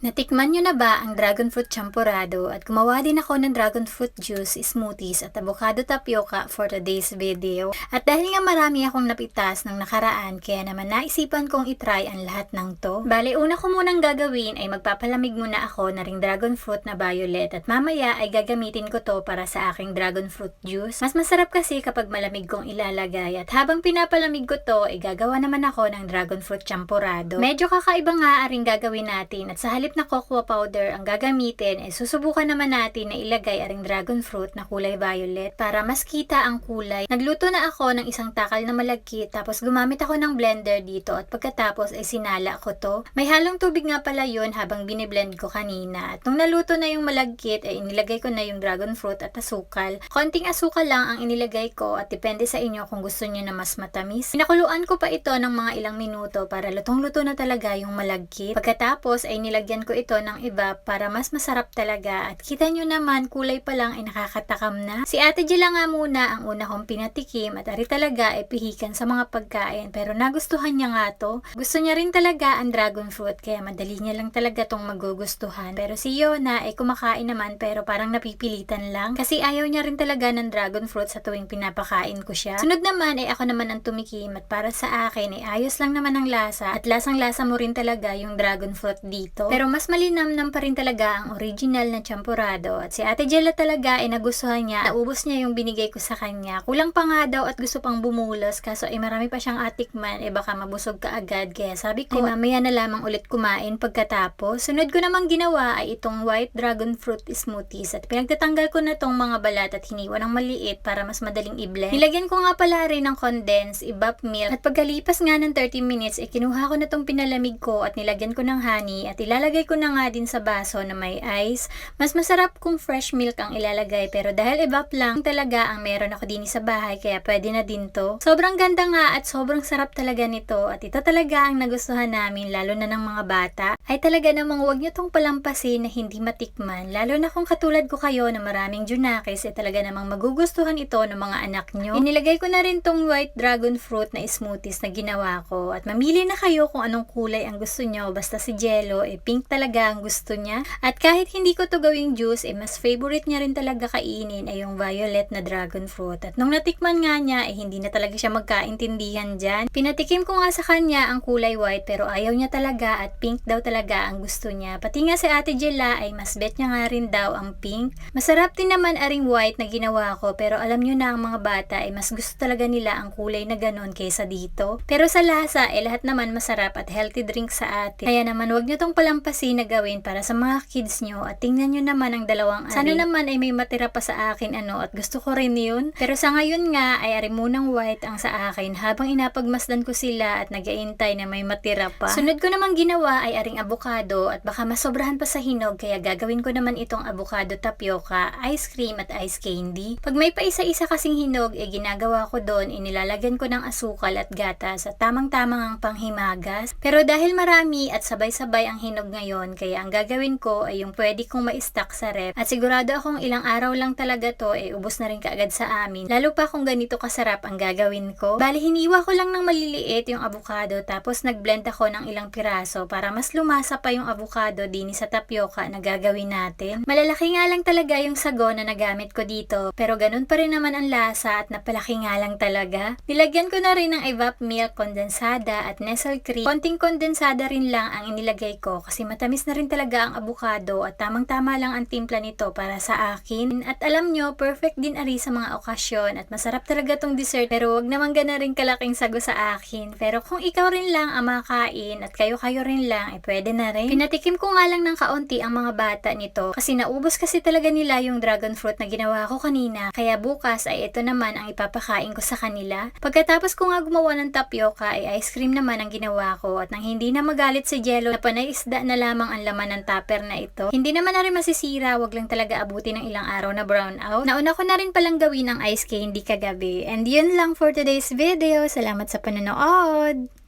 Natikman nyo na ba ang dragon fruit champurado at gumawa din ako ng dragon fruit juice, smoothies at avocado tapioca for today's video. At dahil nga marami akong napitas ng nakaraan kaya naman naisipan kong itry ang lahat ng to. Bale una ko munang gagawin ay magpapalamig muna ako na ring dragon fruit na violet at mamaya ay gagamitin ko to para sa aking dragon fruit juice. Mas masarap kasi kapag malamig kong ilalagay at habang pinapalamig ko to ay gagawa naman ako ng dragon fruit champurado. Medyo kakaiba nga aring gagawin natin at sa halip na cocoa powder ang gagamitin, eh susubukan naman natin na ilagay aring dragon fruit na kulay violet para mas kita ang kulay. Nagluto na ako ng isang takal na malagkit tapos gumamit ako ng blender dito at pagkatapos ay sinala ko to. May halong tubig nga pala yun habang biniblend ko kanina. At nung naluto na yung malagkit ay inilagay ko na yung dragon fruit at asukal. Konting asukal lang ang inilagay ko at depende sa inyo kung gusto niyo na mas matamis. Pinakuluan ko pa ito ng mga ilang minuto para lutong-luto na talaga yung malagkit. Pagkatapos ay nilagyan ko ito ng iba para mas masarap talaga at kita nyo naman kulay pa lang ay nakakatakam na. Si Ate Jela nga muna ang una kong pinatikim at ari talaga ay pihikan sa mga pagkain pero nagustuhan niya nga to. Gusto niya rin talaga ang dragon fruit kaya madali niya lang talaga tong magugustuhan. Pero si Yona ay kumakain naman pero parang napipilitan lang kasi ayaw niya rin talaga ng dragon fruit sa tuwing pinapakain ko siya. Sunod naman ay ako naman ang tumikim at para sa akin ay ayos lang naman ang lasa at lasang lasa mo rin talaga yung dragon fruit dito. Pero mas malinamnam pa rin talaga ang original na champurado at si Ate Jella talaga ay nagustuhan niya. Naubos niya yung binigay ko sa kanya. Kulang pa nga daw at gusto pang bumulos kaso ay marami pa siyang atikman eh baka mabusog ka agad kaya sabi ko ay mamaya na lamang ulit kumain pagkatapos. Sunod ko namang ginawa ay itong white dragon fruit smoothies at pinagtatanggal ko na tong mga balat at hiniwa ng maliit para mas madaling i-blend. Nilagyan ko nga pala rin ng condensed evap milk at pagkalipas nga ng 30 minutes ay kinuha ko na tong pinalamig ko at nilagyan ko ng honey at ilalagay Ilalagay ko na nga din sa baso na may ice. Mas masarap kung fresh milk ang ilalagay pero dahil evap lang talaga ang meron ako din sa bahay kaya pwede na din to. Sobrang ganda nga at sobrang sarap talaga nito at ito talaga ang nagustuhan namin lalo na ng mga bata. Ay talaga namang huwag nyo tong palampasin na hindi matikman lalo na kung katulad ko kayo na maraming junakis ay talaga namang magugustuhan ito ng mga anak nyo. Inilagay ko na rin tong white dragon fruit na smoothies na ginawa ko at mamili na kayo kung anong kulay ang gusto nyo basta si Jello eh pink talaga ang gusto niya. At kahit hindi ko to gawing juice, eh mas favorite niya rin talaga kainin ay yung violet na dragon fruit. At nung natikman nga niya, eh hindi na talaga siya magkaintindihan dyan. Pinatikim ko nga sa kanya ang kulay white pero ayaw niya talaga at pink daw talaga ang gusto niya. Pati nga si Ate Jella ay mas bet niya nga rin daw ang pink. Masarap din naman aring white na ginawa ko pero alam niyo na ang mga bata ay mas gusto talaga nila ang kulay na ganon kaysa dito. Pero sa lasa, eh lahat naman masarap at healthy drink sa atin. Kaya naman wag niyo tong palampas kasi na gawin para sa mga kids nyo at tingnan nyo naman ang dalawang ari. Sana naman ay may matira pa sa akin ano at gusto ko rin yun. Pero sa ngayon nga ay ari munang white ang sa akin habang inapagmasdan ko sila at nagaintay na may matira pa. Sunod ko naman ginawa ay aring avocado at baka masobrahan pa sa hinog kaya gagawin ko naman itong avocado tapioca, ice cream at ice candy. Pag may pa isa-isa kasing hinog eh ginagawa ko doon inilalagyan ko ng asukal at gatas at tamang-tamang ang panghimagas. Pero dahil marami at sabay-sabay ang hinog ngayon ngayon, kaya ang gagawin ko ay yung pwede kong ma-stack sa rep. At sigurado akong ilang araw lang talaga to, eh ubos na rin kaagad sa amin. Lalo pa kung ganito kasarap ang gagawin ko. Bali, hiniwa ko lang ng maliliit yung avocado, tapos nagblend ako ng ilang piraso para mas lumasa pa yung avocado din sa tapioca na gagawin natin. Malalaki nga lang talaga yung sago na nagamit ko dito, pero ganun pa rin naman ang lasa at napalaki nga lang talaga. Nilagyan ko na rin ng evap milk kondensada at nestle cream. Konting kondensada rin lang ang inilagay ko kasi Matamis na rin talaga ang avocado at tamang-tama lang ang timpla nito para sa akin. At alam nyo, perfect din ari sa mga okasyon at masarap talaga tong dessert pero wag naman gana rin kalaking sago sa akin. Pero kung ikaw rin lang ang makakain at kayo-kayo rin lang, eh pwede na rin. Pinatikim ko nga lang ng kaunti ang mga bata nito kasi naubos kasi talaga nila yung dragon fruit na ginawa ko kanina. Kaya bukas ay ito naman ang ipapakain ko sa kanila. Pagkatapos ko nga gumawa ng tapioca ay ice cream naman ang ginawa ko at nang hindi na magalit si Jello na panay isda na lamang ang laman ng tupper na ito. Hindi naman na rin masisira, wag lang talaga abuti ng ilang araw na brown out. Nauna ko na rin palang gawin ng ice candy kagabi. And yun lang for today's video. Salamat sa panonood!